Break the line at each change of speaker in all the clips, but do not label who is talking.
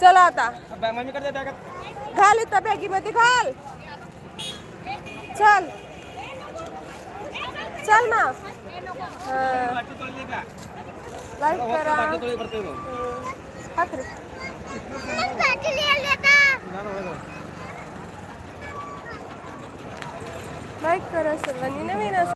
चला आता. घाल इथं बॅगीमध्ये घाल चल चल ना हा? लाईक करा
बाटली तोडली परत येऊ.
हात रे.
ना, ना, ना.
लाईक करा सर्वांनी नवीन असं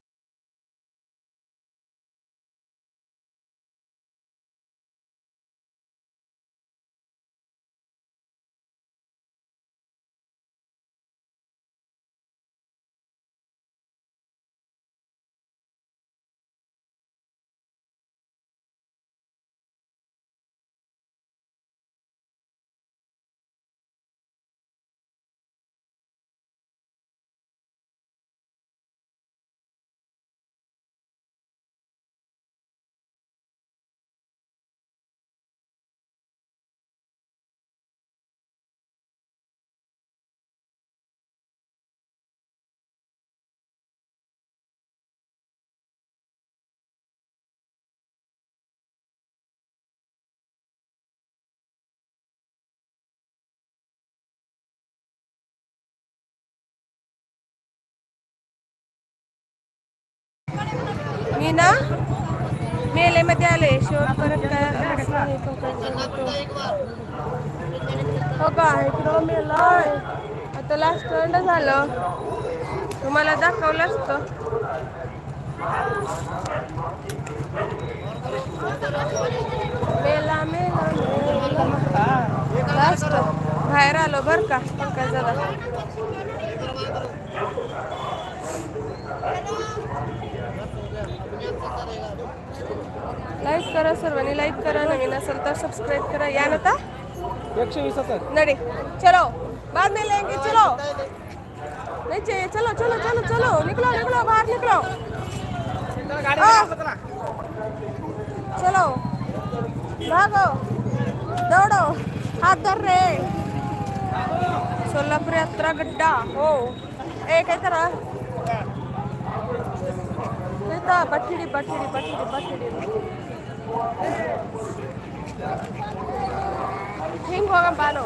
ना? मेलेमध्ये आले. शेवट परत काय हे हो का? इकडं मेलाय. आता लास्ट एंड झालं. तुम्हाला दाखवलं असतं. मेला मेला लास्ट बाहेर आलो बर का? काय झालं लाईक करा सर्वांनी लाईक करा. नवीन असेल तर सबस्क्राईब करा. या ना आता
एकशे वीस
नडे. चलो. बाद में लेंगे. चलो. नीचे चलो चलो चलो चलो. निकलो निकलो. बाहर निकलो!
चला,
भागो. दौड़ो. हाथ धर रे. सोलापूर यात्रा गड्डा. हो. ए काय करा? इथं बठिडी बठिडी बठिडी बठिडी हिंग होगा बालो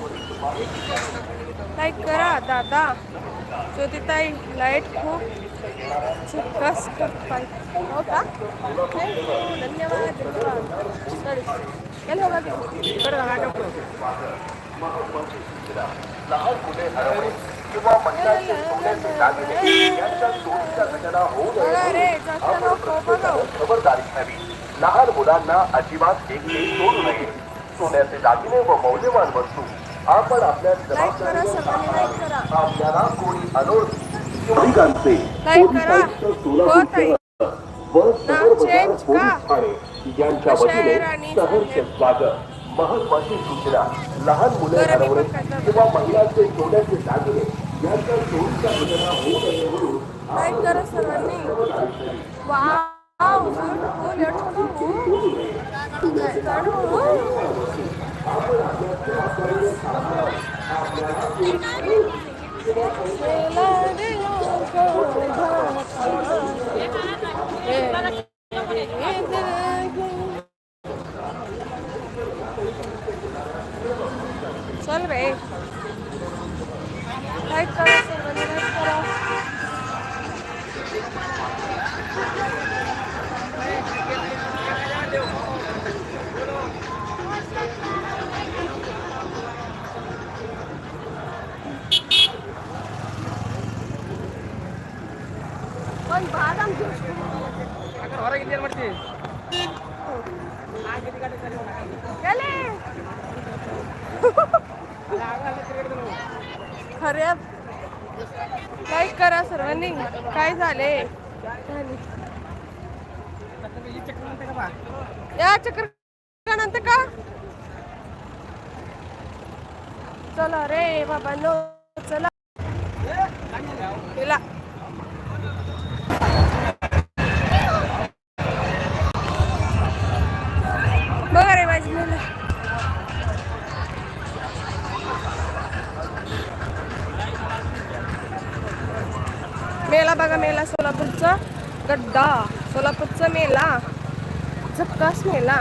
लाईक करा दादा. ज्योतिताई लाइट खूप चिकस करताय हो का? थँक्यू धन्यवाद धन्यवाद. सॉरी केलं होगा की
किंवा मंडळाचे सोन्याचे दागिने यांच्या चोरीच्या घटना होऊ नये आपण प्रत्येकानं खबरदारी घ्यावी. लहान मुलांना अजिबात एकटे सोडू नये. सोन्याचे दागिने व मौल्यवान वस्तू आपण आपल्या आपल्याला कोणी अनोळखी नागरिकांचे व बाजार? पोलीस ठाणे यांच्या वतीने सहर्ष. स्वागत. महत्वाची सूचना. लहान मुले हरवणे. किंवा महिलांचे सोन्याचे दागिने यांच्या चोरीच्या घटना होऊ नये म्हणून
लाईक करा লাইক করো লাইক করো ಒಂದು ಬಾದಾಮ್ ಜ್ಯೂಸ್
ಹೊರಗೆ ಏನು ಮಾಡ್ತೀವಿ ಎಲ್ಲಿ
खऱ्या लाईक करा सर्वांनी. काय झाले
त्याच्यात चक्कर
या चक्र नंतर का? चला रे बाबा नो चला. बघा मेला सोलापूरचा गड्डा सोलापूरचा मेला झक्कास मेला.